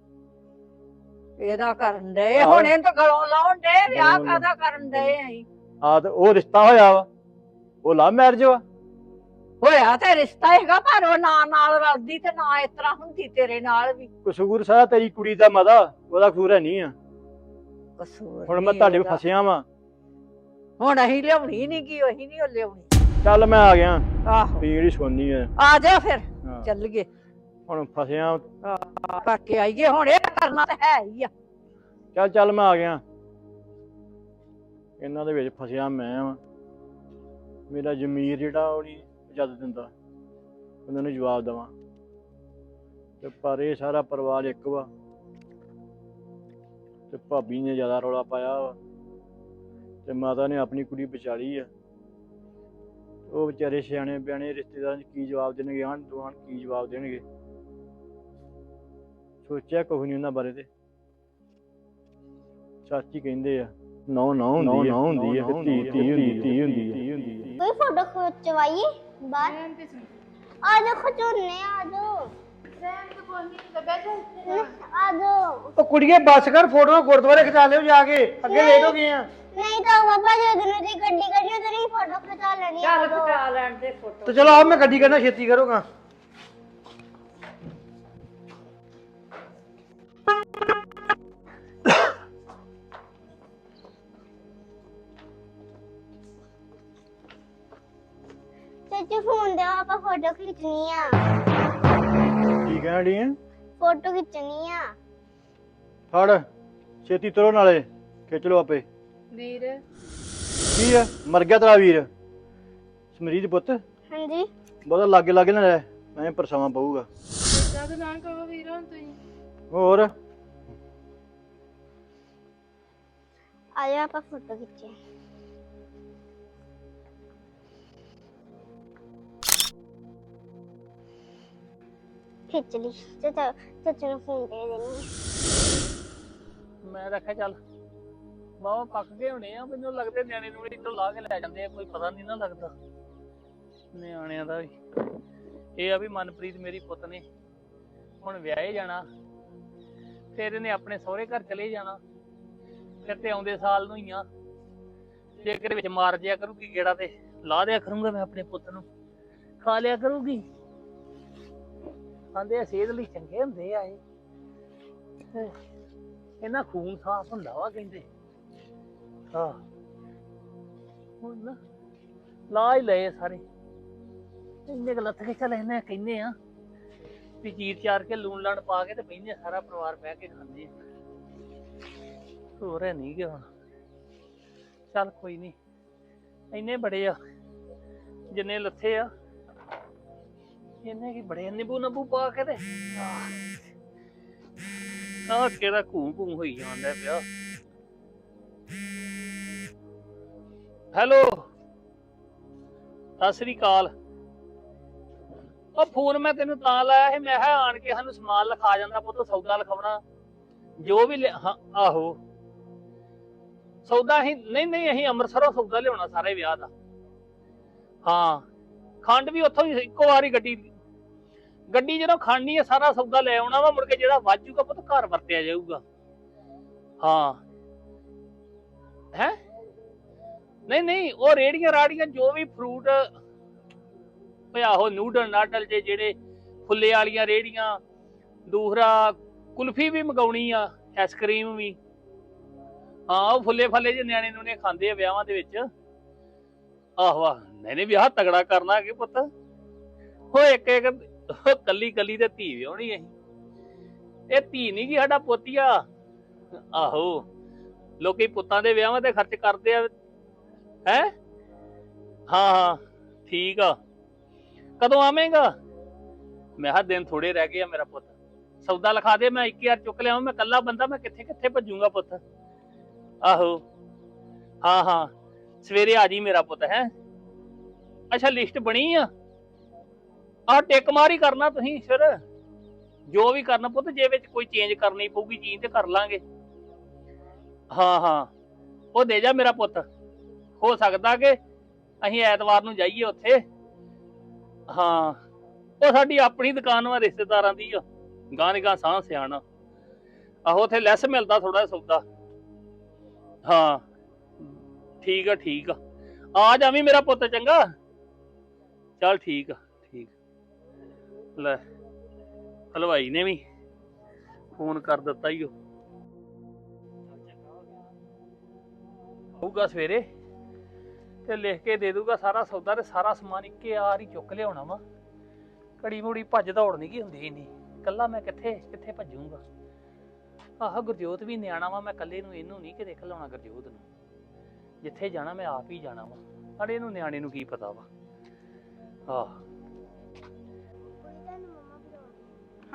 ਇਹਦਾ ਕਰਨ ਦੇ ਆਹੋ। ਹੁਣ ਇਹਨੂੰ ਤਾਂ ਗਲੋਂ ਲਾਉਣ ਦੇ ਵਿਆਹ ਗਲੋਂ ਕਾਦਾ ਕਰਨ ਦੇ ਅਸੀਂ? ਆ ਤੇ ਉਹ ਰਿਸ਼ਤਾ ਹੋਇਆ ਵਾ। ਉਹ ਲਵ ਮੈਰਿਜ ਵਾ। ਹੋਇਆ ਤੇ ਰਿਸ਼ਤਾ ਹੈਗਾ ਪਰ ਉਹ ਨਾ ਨਾਲ ਰਲਦੀ ਤੇ ਨਾ ਇਸ ਤਰ੍ਹਾਂ ਹੁੰਦੀ ਤੇਰੇ ਨਾਲ ਵੀ। ਕਸੂਰ ਸਾਰਾ ਤੇਰੀ ਕੁੜੀ ਦਾ ਮਦਾ ਉਹਦਾ ਕਸੂਰ ਹੈ ਨਹੀਂ ਆ। ਕਸੂਰ ਹੁਣ ਮੈਂ ਤੁਹਾਡੇ ਉਹਦਾ। ਫਸਿਆ ਵਾਂ। ਹੁਣ ਅਸੀਂ ਲਿਆਉਣੀ ਨਹੀਂ ਕੀ ਉਹੀ ਨਹੀਂ ਲਿਆਉਣੀ। ਚੱਲ ਮੈਂ ਆ ਗਿਆ। ਆਹੋ। ਵੀ ਜਿਹੜੀ ਸੋਨੀ ਆ ਆ ਜਾ ਫਿਰ ਹਾਂ। ਚੱਲੀਏ ਹੁਣ ਫਸਿਆ। ਕਰਕੇ ਆਈਏ ਹੁਣ ਇਹ ਕਰਨਾ ਤਾਂ ਹੈ ਹੀ ਆ। ਚੱਲ ਚੱਲ ਮੈਂ ਆ ਗਿਆ। ਇਹਨਾਂ ਦੇ ਵਿੱਚ ਫਸਿਆ ਮੈਂ ਵਾਂ। ਮੇਰਾ ਜ਼ਮੀਰ ਜਿਹੜਾ ਉਹ ਨਹੀਂ ਇਜਾਜ਼ਤ ਦਿੰਦਾ। ਉਹਨਾਂ ਨੂੰ ਜਵਾਬ ਦੇਵਾਂ। ਤੇ ਪਰ ਇਹ ਸਾਰਾ ਪਰਿਵਾਰ ਇੱਕ ਵਾ। ਤੇ ਭਾਬੀ ਨੇ ਜ਼ਿਆਦਾ ਰੌਲਾ ਪਾਇਆ ਵਾ। ਤੇ ਮਾਤਾ ਨੇ ਆਪਣੀ ਕੁੜੀ ਬਚਾਲੀ ਆ। ਉਹ ਵਿਚਾਰੇ ਸਿਆਣੇ ਬਿਆਣੇ ਰਿਸ਼ਤੇਦਾਰਾਂ 'ਚ ਕੀ ਜਵਾਬ ਦੇਣਗੇ ਆਣ ਦੁਆਣ ਕੀ ਜਵਾਬ ਦੇਣਗੇ? ਸੋਚਿਆ ਕੁਝ ਨਹੀਂ ਉਹਨਾਂ ਬਾਰੇ ਤੇ। ਚਾਚੀ ਕਹਿੰਦੇ ਆ ਨੌ ਨੌ ਹੁੰਦੀ ਆ। ਹੁੰਦੀ ਆ ਧੀ ਧੀ ਹੁੰਦੀ ਧੀ ਹੁੰਦੀ ਆ। ਕੋਈ ਫੋਟੋ ਖਿਚਵਾਈਏ ਬਾਹਰ। ਆ ਜਾ ਇੱਥੇ। ਆ ਉਹ ਕੁੜੀਏ ਬੱਸ ਕਰ ਫੋਟੋ ਗੁਰਦੁਆਰੇ ਖਿਚਾ ਲਿਓ ਜਾ ਕੇ। ਅੱਗੇ ਲੇਟ ਹੋ ਗਏ ਆ। ਨਹੀਂ ਤਾਂ ਪਾਪਾ ਜੀ ਉਧਰ ਦੀ ਗੱਡੀ ਕੱਢੀ ਉਧਰ ਹੀ ਫੋਟੋ ਖਿਚਾ ਲੈਣੀ ਆ ਚੱਲ ਜਾਓ। ਪਟਾ ਲੈਣ ਦੇ ਫੋਟੋ। ਤੇ ਚਲੋ ਆਓ ਮੈਂ ਗੱਡੀ ਕਰਨਾ ਛੇਤੀ ਕਰੋਗਾ। ਚਾਚੂ ਫੋਨ ਦੇ ਆਪਾਂ ਫੋਟੋ ਖਿੱਚਣੀ ਆ। ਕੀ ਕਹਿਣ ਡਈ ਆ? ਫੋਟੋ ਖਿੱਚਣੀ ਆ। ਫੜ ਛੇਤੀ ਤੁਰੋ ਨਾਲੇ ਖਿੱਚ ਲਓ ਆਪੇ। ਵੀਰ। ਕੀ ਆ? ਮਰ ਗਿਆ ਤੇਰਾ ਵੀਰ। ਸਮਰੀਤ ਪੁੱਤ? ਹਾਂਜੀ। ਬਹੁਤਾ ਲਾਗੇ ਲਾਗੇ ਨਾ ਰਹਿ ਮੈਂ ਪਰਛਾਵਾਂ ਪਊਗਾ। ਜਦ ਨਾ ਕਹੋ ਵੀਰ ਹੁਣ ਤੁਸੀਂ। ਹੋਰ? ਆ ਜਾਓ ਆਪਾਂ ਫੋਟੋ ਖਿੱਚੀਏ। ਖਿੱਚ ਲਈ ਚਾਚਾ ਚਾਚੂ ਨੂੰ ਫੋਨ ਦੇ ਦੇਣੀ ਮੈਂ ਰੱਖਿਆ ਚੱਲ ਬਾਬਾ ਪੱਕ ਗਏ ਹੋਣੇ ਆ, ਮੈਨੂੰ ਲੱਗਦੇ ਨਿਆਣੇ ਨੂੰ ਇੱਥੋਂ ਲਾ ਕੇ ਲੈ ਜਾਂਦੇ ਆ, ਕੋਈ ਪਤਾ ਨਹੀਂ ਨਾ ਲੱਗਦਾ। ਨਿਆਣਿਆਂ ਦਾ ਵੀ। ਇਹ ਆ ਵੀ ਮਨਪ੍ਰੀਤ ਮੇਰੀ ਪੁੱਤ ਨੇ, ਹੁਣ ਵਿਆਹੇ ਜਾਣਾ, ਫਿਰ ਇਹਨੇ ਆਪਣੇ ਸਹੁਰੇ ਘਰ ਚਲੇ ਜਾਣਾ, ਫਿਰ ਤੇ ਆਉਂਦੇ ਸਾਲ ਨੂੰ ਹੀ ਆ। ਜੇ ਕਿਤੇ ਵਿੱਚ ਮਾਰ ਜਿਆ ਕਰੂਗੀ ਗੇੜਾ ਤੇ, ਲਾ ਦਿਆ ਕਰੂੰਗਾ ਮੈਂ ਆਪਣੇ ਪੁੱਤ ਨੂੰ। ਖਾ ਲਿਆ ਕਰੂਗੀ। ਕਹਿੰਦੇ ਆ ਸਿਹਤ ਲਈ ਚੰਗੇ ਹੁੰਦੇ ਆ ਇਹ। ਇਹਨਾਂ ਖੂਨ ਸਾਫ਼ ਹੁੰਦਾ ਵਾ ਕਹਿੰਦੇ। ਹਾਂ। ਹੁਣ ਨਾ ਲਾ ਹੀ ਲਏ ਸਾਰੇ। ਇੰਨੇ ਕੁ ਲੱਥ ਕੇ ਚੱਲ ਇਹਨੇ ਕਹਿੰਦੇ ਆ ਵੀ ਚੀਰ ਚਾਰ ਕੇ ਲੂਣ ਲਣ ਪਾ ਕੇ ਤੇ ਬਹਿੰਦੇ ਆ, ਸਾਰਾ ਪਰਿਵਾਰ ਬਹਿ ਕੇ ਖਾਂਦੇ ਆ। ਹੋਰ ਹੈ ਨਹੀਂ ਹੁਣ। ਚੱਲ ਕੋਈ ਨਹੀਂ ਇੰਨੇ ਬੜੇ ਆ ਜਿੰਨੇ ਲੱਥੇ ਆ ਇਹਨੇ ਕੀ ਬੜੇ ਨਿੰਬੂ ਨੰਬੂ ਪਾ ਕੇ ਤੇ ਆਹ ਆਹ ਕਿਹੜਾ ਘੂੰ ਘੂੰ ਹੋਈ ਜਾਂਦਾ ਪਿਆ ਹੈਲੋ ਸਤਿ ਸ੍ਰੀ ਅਕਾਲ ਉਹ ਫੋਨ ਮੈਂ ਤੈਨੂੰ ਤਾਂ ਲਾਇਆ ਸੀ ਮੈਂ ਕਿਹਾ ਆਣ ਕੇ ਸਾਨੂੰ ਸਮਾਨ ਲਿਖਾ ਜਾਂਦਾ ਪੁੱਤ ਸੌਦਾ ਲਿਖਾਉਣਾ ਜੋ ਵੀ ਲਿਆ- ਹਾਂ ਆਹੋ ਸੌਦਾ ਹੀ ਨਹੀਂ ਨਹੀਂ ਅਸੀਂ ਅੰਮ੍ਰਿਤਸਰੋਂ ਸੌਦਾ ਲਿਆਉਣਾ ਸਾਰੇ ਵਿਆਹ ਦਾ ਹਾਂ ਖੰਡ ਵੀ ਉੱਥੋਂ ਹੀ ਇੱਕੋ ਵਾਰੀ ਗੱਡੀ ਗੱਡੀ ਜਦੋਂ ਖਾਣੀ ਹੈ ਸਾਰਾ ਸੌਦਾ ਲੈ ਆਉਣਾ ਵਾ, ਮੁੜ ਕੇ ਜਿਹੜਾ ਵਾਜੂਗਾ ਪੁੱਤ ਘਰ ਵਰਤਿਆ ਜਾਊਗਾ। ਹਾਂ। ਹੈ? ਨਹੀਂ ਨਹੀਂ, ਉਹ ਰੇੜੀਆਂ ਰਾੜੀਆਂ ਜੋ ਵੀ ਫਰੂਟ ਪਿਆ ਹੋ ਨੂਡਲ ਨਾਡਲ ਜੇ ਜਿਹੜੇ ਫੁੱਲੇ ਵਾਲੀਆਂ ਰੇੜੀਆਂ ਦੂਸਰਾ ਕੁਲਫੀ ਵੀ ਮਗਾਉਣੀ ਆ ਆਈਸਕ੍ਰੀਮ ਵੀ। ਹਾਂ, ਉਹ ਫੁੱਲੇ ਫੱਲੇ ਜੇ ਨਿਆਣੇ ਨੂੰ ਨੇ ਖਾਂਦੇ ਆ ਵਿਆਹਾਂ ਦੇ ਵਿੱਚ। ਆਹੋ, ਆਹ। ਨਹੀਂ ਨਹੀਂ, ਵਿਆਹ ਤਗੜਾ ਕਰਨਾ ਕਿ ਪੁੱਤ। ਹੋ ਇੱਕ ਇੱਕ ਉਹ ਕੱਲੀ ਕੱਲੀ ਤੇ ਧੀ ਵਿਆਹਣੀ ਅਸੀਂ। ਇਹ ਧੀ ਨਹੀਂ ਜੀ, ਸਾਡਾ ਪੋਤੀਆ ਆਹੋ, ਲੋਕੀ ਪੁੱਤਾਂ ਦੇ ਵਿਆਹਾਂ ਤੇ ਖਰਚ ਕਰਦੇ ਆ। ਹੈ? ਹਾਂ ਹਾਂ, ਠੀਕ ਆ। ਕਦੋਂ ਆਵੇਂਗਾ? ਮੈਂ ਕਿਹਾ ਦਿਨ ਥੋੜੇ ਰਹਿ ਗਏ ਆ ਮੇਰਾ ਪੁੱਤ। ਸੌਦਾ ਲਿਖਾ ਦੇ, ਮੈਂ 1000 ਚੁੱਕ ਲਿਆਵਾਂ ਮੈਂ ਕੱਲਾ ਬੰਦਾ, ਮੈਂ ਕਿੱਥੇ ਕਿੱਥੇ ਭੱਜੂਗਾ ਪੁੱਤ? ਆਹੋ, ਹਾਂ ਹਾਂ, ਸਵੇਰੇ ਆ ਜੀ ਮੇਰਾ ਪੁੱਤ, ਹੈ? ਅੱਛਾ, ਲਿਸਟ ਬਣੀ ਆ? ਆਹ ਟਿਕ ਮਾਰ ਹੀ ਕਰਨਾ ਤੁਸੀਂ ਫਿਰ ਜੋ ਵੀ ਕਰਨਾ ਪੁੱਤ, ਜੇ ਵਿੱਚ ਕੋਈ ਚੇਂਜ ਕਰਨੀ ਪਊਗੀ ਚੀਜ਼ ਤੇ ਕਰ ਲਾਂਗੇ। ਹਾਂ ਹਾਂ। ਉਹ ਦੇ ਜਾ ਮੇਰਾ ਪੁੱਤ। ਹੋ ਸਕਦਾ ਕਿ ਅਸੀਂ ਐਤਵਾਰ ਨੂੰ ਜਾਈਏ ਉੱਥੇ। ਹਾਂ। ਉਹ ਸਾਡੀ ਆਪਣੀ ਦੁਕਾਨ ਵਾ, ਰਿਸ਼ਤੇਦਾਰਾਂ ਦੀ ਆ। ਗਾਂ ਦੀ ਸਾਹ ਸਿਆਣਾ। ਆਹੋ, ਉੱਥੇ ਲੈਸ ਮਿਲਦਾ ਥੋੜਾ ਸੌਦਾ। ਹਾਂ। ਠੀਕ ਆ ਠੀਕ ਆ। ਆ ਜਾਵੀਂ ਮੇਰਾ ਪੁੱਤ ਚੰਗਾ। ਚੱਲ ਠੀਕ ਆ। ਲੈ, ਹਲਵਾਈ ਨੇ ਵੀ ਫੋਨ ਕਰ ਦਿੱਤਾ ਈ ਉਹ ਆਊਗਾ ਸਵੇਰੇ ਤੇ ਲਿਖ ਕੇ ਦੇ ਦੂਗਾ ਸਾਰਾ ਸੌਦਾ ਤੇ ਸਾਰਾ ਸਮਾਨ ਇੱਕੇ ਆਰ ਹੀ ਚੁੱਕ ਲਿਆਉਣਾ ਵਾ। ਘੜੀ ਮੁੜੀ ਭੱਜ ਦੌੜ ਨਹੀਂ ਕੀ ਹੁੰਦੀ ਇੰਨੀ। ਕੱਲਾ ਮੈਂ ਕਿੱਥੇ ਕਿੱਥੇ ਭੱਜੂਗਾ? ਆਹ ਗੁਰਜੋਤ ਵੀ ਨਿਆਣਾ ਵਾ, ਮੈਂ ਕੱਲੇ ਨੂੰ ਇਹਨੂੰ ਨਹੀਂ ਦੇਖ ਲਾਉਣਾ ਗੁਰਜੋਤ ਨੂੰ। ਜਿੱਥੇ ਜਾਣਾ ਮੈਂ ਆਪ ਹੀ ਜਾਣਾ ਵਾ। ਅੜੇ ਇਹਨੂੰ ਨਿਆਣੇ ਨੂੰ ਕੀ ਪਤਾ ਵਾ। ਆਹ।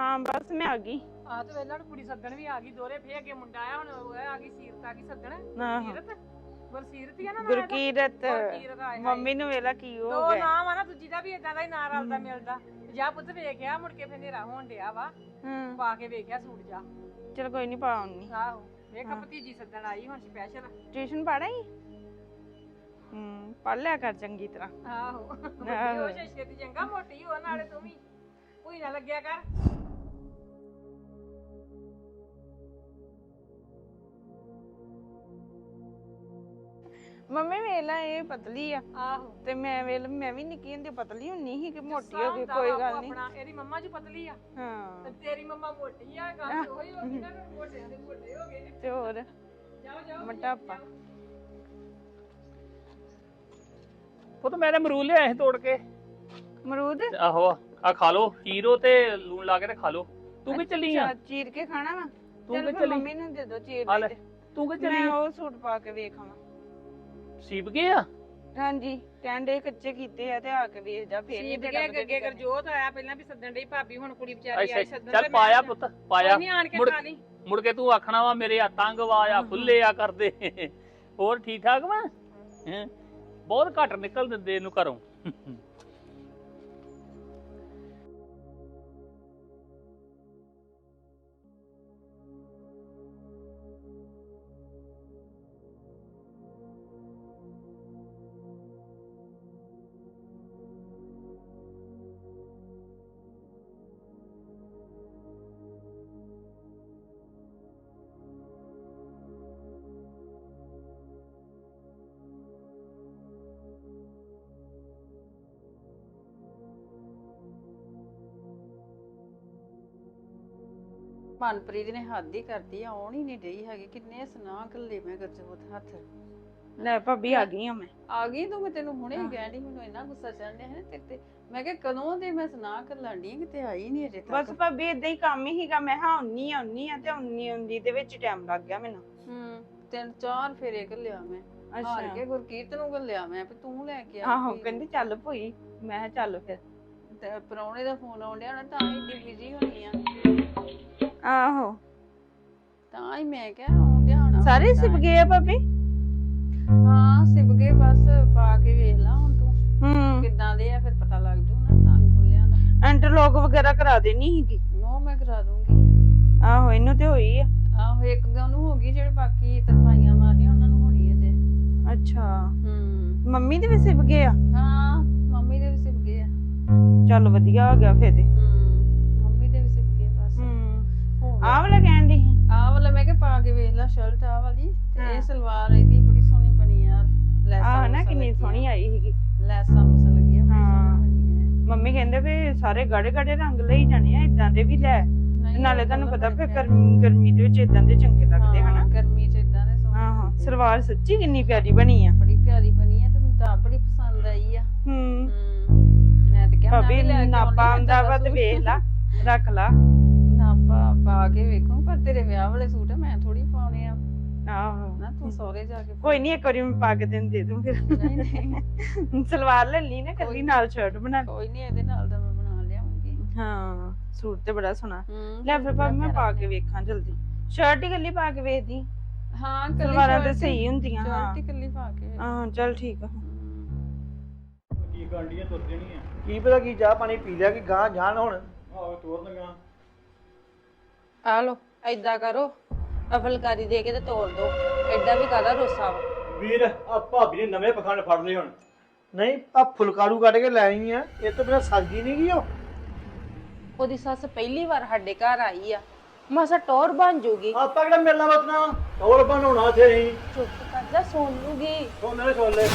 ਹਾਂ ਬਸ ਮੈਂ ਆ ਗਈ। ਆ ਤੇ ਵੇਲਾ ਕੁੜੀ ਸੱਦਣ ਵੀ ਆ ਗਈ ਦੋਰੇ ਫੇਰ ਅੱਗੇ ਮੁੰਡਾ ਆਇਆ ਹੁਣ ਉਹ ਆ ਗਈ ਸੀਰਤ ਆ ਗਈ ਸੱਦਣ। ਆਹੋ। ਸੀਰਤ? ਗੁਰਸੀਰਤ ਹੀ ਆ ਨਾ ਨਾਂ ਗੁਰਕੀਰਤ। ਗੁਰਕੀਰਤ ਆਏ ਮੰਮੀ ਨੂੰ ਵੇਲਾ ਕੀ ਹੋ ਦੋ ਗਿਆ। ਨਾਮ ਆ ਨਾ ਦੂਜੀ ਦਾ ਵੀ ਇਦਾਂ ਦਾ ਹੀ ਨਾਂ ਰਲਦਾ ਮਿਲਦਾ। ਜਾ ਪੁੱਤ ਵੇਖਿਆ ਮੁੜ ਕੇ ਫੇਰ ਹਨੇਰਾ ਹੋਣ ਡਿਆ ਵਾ। ਹੂੰ। ਪਾ ਕੇ ਵੇਖਿਆ ਸੂਟ ਜਾ। ਚਲ ਕੋਈ ਨਹੀਂ ਪਾਉਣੀ ਆਹੋ ਵੇਖ ਹਾਂ। ਭਤੀਜੀ ਸੱਦਣ ਆਈ ਹੁਣ ਸਪੈਸ਼ਲ ਟਿਊਸ਼ਨ ਪੜਾਈ ਹੂੰ ਪੜ ਲਿਆ ਕਰ ਚੰਗੀ ਤਰ੍ਹਾਂ। ਆਹੋ। ਵੱਡੀ। ਹੋ ਜਾ ਛੇਤੀ ਚੰਗਾ ਮੋਟੀ ਹੋ ਨਾਲੇ ਤੂੰ ਵੀ। ਕੋਈ ਨਾ ਲੱਗਿਆ ਕਰ। ਮੰਮੀ ਵੇਲਾ ਇਹ ਪਤਲੀ ਆ। ਆਹੋ। ਤੇ ਮੈਂ ਵੇਲ ਮੈਂ ਵੀ ਨਿੱਕੀ ਹੁੰਦੀ ਪਤਲੀ ਹੁੰਨੀ ਸੀ ਕਿ ਮੋਟੀ ਹੋ ਗਈ ਕੋਈ ਵਾ ਗੱਲ ਨਹੀਂ ਆਪਣਾ, ਇਹਦੀ ਮੰਮਾ ਜੀ ਪਤਲੀ ਆ। ਤੇ ਹਾਂ ਤੇਰੀ ਮੰਮਾ ਮੋਟੀ ਆ ਗੱਲ ਤੇ ਉਹੀ ਹੋ ਗਈ ਨਾ ਫਿਰ ਮੋਟਿਆਂ ਦੇ ਮੋਟੇ ਹੋ ਗਏ ਤੇ ਹੋਰ? ਜਾਓ ਜਾਓ ਮੋਟਾਪਾ ਪੁੱਤ ਮੈਂ ਤੇ ਅਮਰੂਦ ਲਿਆਇਆ ਸੀ ਤੋੜ ਕੇ। ਅਮਰੂਦ? ਤੇ ਆਹੋ ਆ ਖਾ ਲੋ ਚੀਰੋ ਤੇ ਲੂਣ ਲਾ ਕੇ ਤੇ ਖਾ ਲੋ ਤੂੰ ਕਿ ਚੱਲੀ ਆ? ਚੀਰ ਕੇ ਖਾਣਾ ਵਾ? ਤੂੰ ਫਿਰ ਚੱਲੀ? ਮੰਮੀ ਨੂੰ ਦੇ ਦੋ ਚੀਰ ਲਈ ਤੇ। ਤੂੰ ਕਿ ਚੱਲੀ? ਮੈਂ? ਉਹ ਸੂਟ ਪਾ ਕੇ ਵੇਖਾਂ ਸੀਪ ਗਏ ਆ? ਹਾਂਜੀ ਟੈਂਡੇ ਕੱਚੇ ਕੀਤੇ ਆ ਤੇ ਆ ਕੇ ਵੇਖ ਜਾ ਫੇਰ ਨਹੀਂ ਕੇ ਅੱਗੇ ਗਰਜੋਤ ਆਇਆ ਪਹਿਲਾਂ ਵੀ ਸੱਦਣ ਡਈ ਭਾਬੀ ਹੁਣ ਕੁੜੀ ਵਿਚਾਰੀ ਆਈ ਅੱਛਾ, ਸੱਦਣ ਚੱਲ ਪਾਇਆ ਪੁੱਤ ਪਾਇਆ। ਨਹੀਂ ਆਣ ਕੇ ਮੁੜ- ਖਾ ਲਈ। ਮੁੜ ਕੇ ਤੂੰ ਆਖਣਾ ਵਾ ਮੇਰੇ ਆ ਤੰਗ ਵਾ ਆ ਖੁੱਲੇ ਆ ਕਰਦੇ। ਹੋਰ ਠੀਕ ਠਾਕ ਵਾ? ਹੈਂ? ਬਹੁਤ ਘੱਟ ਨਿਕਲ ਦਿੰਦੇ ਇਹਨੂੰ ਘਰੋਂ। ਮਨਪ੍ਰੀਤ ਨੇ ਹੱਦ ਹੀ ਕਰਦੀ ਆ ਆਉਣ ਹੀ ਨਹੀਂ ਰਹੀ ਹੈਗੀ। ਕਿੰਨੇ ਸੁਨਾ ਕੱਲੇ ਮੈਂ ਗਰਜੋਤ ਹੱਥ। ਲੈ ਭਾਬੀ ਆ ਗਈ ਆ ਮੈਂ। ਆ ਗਈ ਤੂੰ ਮੈਂ ਤੈਨੂੰ ਹੁਣੇ ਹੀ ਕਹਿਣੀ ਮੈਨੂੰ ਇੰਨਾ ਗੁੱਸਾ ਚੜ੍ਹਨੇ ਹੈ ਤੇਰੇ ਤੇ। ਮੈਂ ਕਿਹਾ ਕਦੋਂ ਦੇ ਮੈਂ ਸੁਨਾ ਕੱਲਣ ਦੀ ਕਿਤੇ ਆਈ ਨਹੀਂ ਅਜੇ ਬਸ ਭਾਬੀ ਇਦਾਂ ਹੀ ਕੰਮ ਹੀਗਾ ਮੈਂ ਹਾਂ ਉੰਨੀ ਆ ਉੰਨੀ ਆ ਤੇ ਉੰਨੀ ਉੰਦੀ ਦੇ ਵਿੱਚ ਟਾਈਮ ਲੱਗ ਗਿਆ ਮੈਨੂੰ। ਹੂੰ ਤਿੰਨ ਚਾਰ ਫੇਰੇ ਕੱਲਿਆ ਮੈਂ। ਹਾਰ ਕੇ ਗੁਰਕੀਰਤ ਨੂੰ ਕੱਲਿਆ ਮੈਂ ਵੀ ਤੂੰ ਲੈ ਕੇ ਆ। ਆਹੋ ਕਹਿੰਦੀ ਚੱਲ ਭਈ ਮੈਂ ਕਿਹਾ ਚੱਲ ਫਿਰ। ਤੇ ਪਰੌਣੇ ਦਾ ਫੋਨ ਆਉਣ ਡਿਆ ਹੋਣਾ ਤਾਂ ਹੀ ਬਿਜ਼ੀ ਹੋਣੀ ਆ। ਆਹੋ। ਤਾਂ ਹੀ ਮੈਂ ਕਿਹਾ ਆਉਣ ਡਿਆ ਹੋਣਾ ਸਾਰੇ ਸਿਪ ਗਏ ਆ ਭਾਬੀ? ਹਾਂ ਸਿਪ ਗਏ ਬਸ ਪਾ ਕੇ ਵੇਖ ਲਾ ਹੁਣ ਤੂੰ। ਹੂੰ। ਕਿੱਦਾਂ ਦੇ ਆ ਫਿਰ ਪਤਾ ਲੱਗ ਜੂ ਨਾ ਟੰਗ ਖੁੱਲਿਆਂ ਦਾ ਇੰਟਰਲੌਕ ਵਗੈਰਾ ਕਰਾ ਦੇਣੀ ਸੀਗੀ? ਉਹ ਮੈਂ ਕਰਾ ਦੂੰਗੀ। ਆਹੋ ਇਹਨੂੰ ਤੇ ਹੋਈ ਆ। ਆਹੋ ਇੱਕ ਤਾਂ ਉਹਨੂੰ ਹੋ ਗਈ ਜਿਹੜੇ ਬਾਕੀ ਤਰਪਾਈਆਂ ਮਾਰਨੀਆਂ ਉਹਨਾਂ ਨੂੰ ਹੋਣੀ ਹੈ ਤੇ। ਅੱਛਾ। ਹੂੰ। ਮੰਮੀ ਦੇ ਵੀ ਸਿਪ ਗਏ ਆ? ਹਾਂ ਮੰਮੀ ਦੇ ਵੀ ਸਿਪ ਗਏ ਆ। ਚੱਲ ਵਧੀਆ ਹੋ ਗਿਆ ਫਿਰ ਤੇ। ਹੂੰ। ਆਹ ਵਾਲਾ ਕਹਿਣ ਦੀ ਆਹ ਵਾਲਾ ਮੈਂ ਕਿਹਾ ਪਾ ਕੇ ਵੇਖ ਲੈ ਸ਼ਰਟ ਆਹ ਵਾਲੀ ਤੇ ਹਾਂ। ਇਹ ਸਲਵਾਰ ਇਹਦੀ ਬੜੀ ਸੋਹਣੀ ਬਣੀ ਆ ਲੈਸਾਂ ਆਹ ਨਾ ਕਿੰਨੀ। ਸੋਹਣੀ ਆਈ ਸੀਗੀ ਲੈਸਾਂ ਲੂਸਾਂ ਲੱਗੀਆਂ ਹਾਂ। ਮੰਮੀ ਕਹਿੰਦੇ ਵੀ ਸਾਰੇ ਗਾੜੇ ਗਾੜੇ ਰੰਗ ਲਈ ਜਾਣੇ ਆ ਇਦਾਂ ਦੇ ਵੀ ਲੈ ਹੈ ਨਾਲੇ ਤੁਹਾਨੂੰ ਪਤਾ ਪਿਆਰੇ। ਗਰਮੀ ਗਰਮੀ ਦੇ ਵਿੱਚ ਇਦਾਂ ਦੇ ਚੰਗੇ ਲੱਗਦੇ ਹਾਂ, ਹਨਾ ਗਰਮੀ ਚ ਇਦਾਂ ਦੇ ਸੋਹਣੇ ਲੱਗਦੇ ਆ। ਸਲਵਾਰ ਸੱਚੀ ਕਿੰਨੀ ਪਿਆਰੀ ਬਣੀ ਆ ਬੜੀ ਪਿਆਰੀ ਬਣੀ ਹੈ ਤੇ ਮੈਨੂੰ ਤਾਂ ਬੜੀ ਪਸੰਦ ਆਈ ਆ ਹੂੰ ਹੂੰ ਮੈਂ ਤੇ ਕਿਹਾ ਮੈਂ ਲੈ ਕੇ ਨਾਪਾ ਆ ਵਾ ਤੇ ਵੇਖ। ਲਾ ਰੱਖ ਲਾ। ਨਾਪਾ ਪਾ ਕੇ ਵੇਖੂ ਪਰ ਤੇਰੇ ਵਿਆਹ ਵਾਲੇ ਸੂਟ ਮੈਂ ਥੋੜੀ ਪਾਉਣੇ ਆ। ਆਹੋ। ਨਾ ਤੂੰ ਸਹੁਰੇ ਜਾ ਕੇ ਕੋਈ ਨਹੀਂ ਇੱਕ ਵਾਰੀ ਮੈਂ ਪਾ ਕੇ ਤੈਨੂੰ ਦੇ ਦੂੰ ਫਿਰ। ਨਹੀਂ ਨਹੀਂ। ਸਲਵਾਰ ਲੈ ਲਈ ਨਾ ਕੱਲੀ ਨਾਲ ਸ਼ਰਟ ਬਣਾ। ਕੋਈ ਨਹੀਂ ਇਹਦੇ ਨਾਲ ਦਾ ਮੈਂ ਬਣਾ ਲਿਆਉਂਗੀ ਹਾਂ ਸੂਟ ਤੇ ਬੜਾ ਸੋਹਣਾ। ਲੈ ਫਿਰ ਭਾਬੀ ਮੈਂ ਪਾ ਕੇ ਵੇਖਾਂ ਜਲਦੀ। ਸ਼ਰਟ ਹੀ ਕੱਲੀ ਪਾ ਕੇ ਵੇਖਦੀ। ਹਾਂ ਕੱਲੀ ਸਲਵਾਰਾਂ ਤੇ ਸਹੀ ਹੁੰਦੀਆਂ ਹਾਂ shirt ਹੀ ਕੱਲੀ ਪਾ ਕੇ ਵੇਖ। ਹਾਂ ਚੱਲ ਠੀਕ ਆ। ਕੀ ਗਾਂਡੀਆਂ ਤੁਰ ਦੇਣੀਆਂ ਕੀ ਪਤਾ ਕੀ ਚਾਹ ਪਾਣੀ ਪੀ ਲਿਆ ਕਿ ਗਾਂ ਜਾਣ ਹੁਣ? ਆਹੋ ਤੋਰ ਲਗਾ ਆ ਲੋ ਐਦਾਂ ਕਰੋ ਅਫਲਕਾਰੀ ਦੇ ਕੇ ਤੇ ਤੋੜ ਦੋ ਐਡਾ ਵੀ ਕਾਹਦਾ ਰੋਸਾ ਵਾ। ਵੀਰ ਆ ਭਾਬੀ ਨੇ ਨਵੇਂ ਪਖੰਡ ਫੜ ਲਏ ਹੁਣ। ਨਹੀਂ ਆ ਫੁਲਕਾਰੂ ਕੱਢ ਕੇ ਲੈ ਆਈ ਆ ਇਹ ਤੋਂ ਬਿਨਾ ਸਬਜ਼ੀ ਨਹੀਂ ਗਈ ਉਹ? ਉਹਦੀ ਸੱਸ ਪਹਿਲੀ ਵਾਰ ਸਾਡੇ ਘਰ ਆਈ ਆ ਮਾਸਾ ਟੌਰ ਬਣ ਜੂਗੀ। ਆਪਾਂ ਕਿਹੜਾ ਮਿਲਣਾ ਵਤਨਾ ਹੋਰ ਬਣਾਉਣਾ ਤੇ ਅਸੀਂ। ਚੁੱਪ ਕਰ ਜਾ ਸੌਂ ਲੂਗੀ। ਸੋਨੇ ਛੋਲੇ